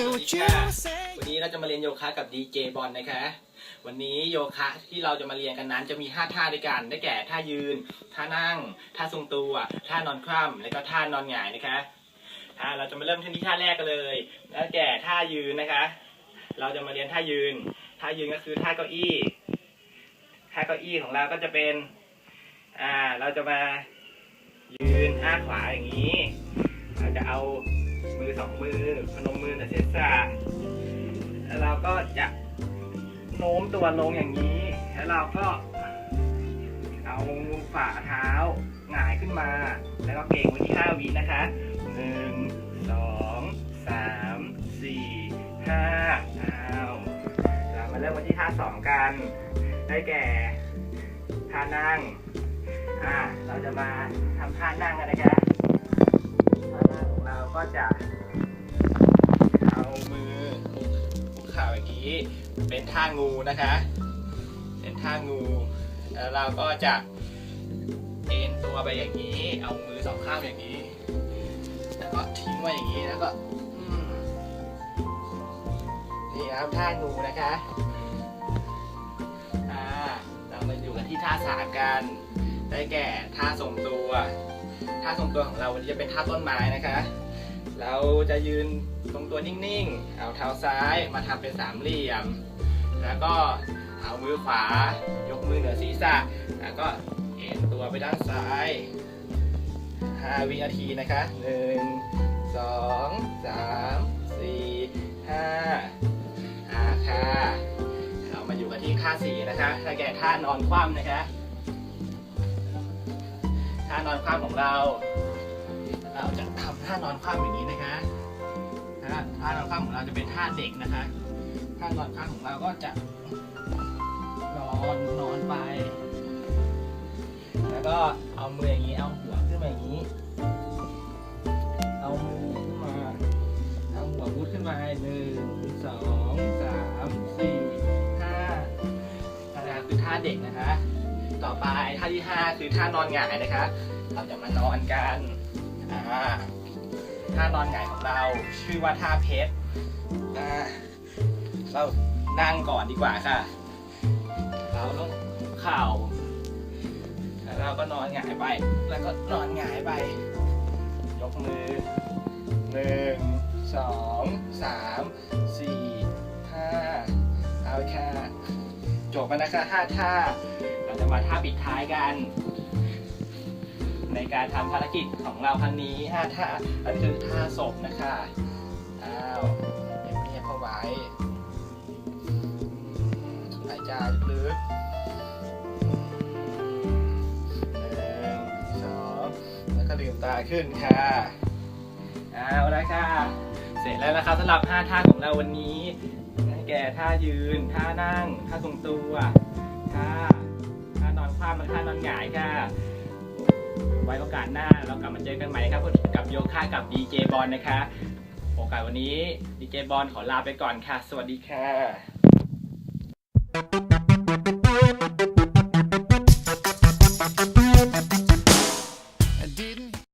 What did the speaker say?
วันนี้เราจะมาเรียนโยคะกับดีเจบอลนะคะ วันนี้โยคะที่เราจะมาเรียนกันนั้นจะมี 5 ท่าด้วยกัน ได้แก่ท่ายืน ท่านั่ง ท่าทรงตัว ท่านอนคว่ำและก็ท่านอนหงายนะคะอ่าเราจะมาเริ่มที่ท่าแรกกันเลย ได้แก่ท่ายืนนะคะ เราจะมาเรียนท่ายืน ท่ายืนก็คือท่าเก้าอี้ ท่าเก้าอี้ของเราก็จะเป็น อ่า เราจะมายืนอ้าขวาอย่างนี้ เราจะเอา มือสองมือพนมมือแต่เสษะแล้วเราก็จะโน้มตัวลงอย่างนี้ แล้วเราก็เอาฝ่าเท้าหงายขึ้นมา แล้วก็เก่งไว้ที่ห้าวินะคะหนึ่งสองสามสี่ห้าเอาเรามาเริ่มกันที่ท่าสองกัน ได้แก่ท่านั่ง อ่า เราจะมาทำท่านั่งกันนะคะ ก็จะเอามือคุกเข่าอย่างนี้ เป็นท่างูนะคะ เป็นท่างูแล้วเราก็จะเอ็นตัวไปอย่างนี้ เอามือสองข้างอย่างนี้ แล้วก็ทิ้งไว้อย่างนี้แล้วก็นี่ครับท่างูนะคะอ่าเรามาอยู่กันที่ท่าสามกันได้แก่ท่าทรงตัว ท่าทรงตัวของเราวันนี้จะเป็นท่าต้นไม้นะคะ เราจะยืนทรงตัวนิ่งๆ เอาเท้าซ้ายมาทำเป็นสามเหลี่ยม แล้วก็เอามือขวายกมือเหนือศีรษะ แล้วก็เอ็นตัวไปด้านซ้าย 5 วินาทีนะคะ 1 2 3 4 5อ่าค่ะเรามาอยู่กันที่ท่าสี่นะคะ ถ้าแก่ท่านอนคว่ำนะคะ ท่านอนคว่ำของเรา เราจะทำท่านอนคว่ำอย่างนี้นะคะท่าท่านอนคว่ำของเราจะเป็นท่าเด็กนะคะท่านอนคว่ำของเราก็จะนอนนอนไป แล้วก็เอามืออย่างนี้เอาหัวขึ้นมาอย่างนี้ เอามือขึ้นมาเอาหัวมุดขึ้นมาหนึ่งสองสามสี่ห้านนั้นคือท่าเด็กนะคะ ต่อไปท่าที่ห้าคือท่านอนหงายนะคะ เราจะมานอนกัน อ่าท่านอนหงายของเราชื่อว่าท่าเพชรอ่าเรานั่งก่อนดีกว่าค่ะ เราต้องเข่าแล้วเราก็นอนหงายไป แล้วก็นอนหงายไป ยกมือหนึ่งสองสามสี่ห้าเอาค่ะจบแล้วนะคะห้าท่า เราจะมาท่าปิดท้ายกัน ในการทำภารกิจของเราครั้งนี้ห้าท่าอันนี้คือท่าศพนะคะอ้าวเงียบเงียบเข้าไว้หายใจลึกหนึ่งสองแล้วก็ลืมตาขึ้นค่ะเอาละค่ะ เสร็จแล้วนะครับสำหรับ 5 ท่าของเราวันนี้แก่ท่ายืน ท่านั่ง ท่าทรงตัว ท่า ท่านอนคว่ำและท่านอนหงายค่ะ ไว้โอกาสหน้าเรากลับมาเจอกันใหม่ครับกับโยคะกับดีเจบอลนะคะ โอกาสวันนี้ดีเจบอลขอลาไปก่อนค่ะ สวัสดีค่ะ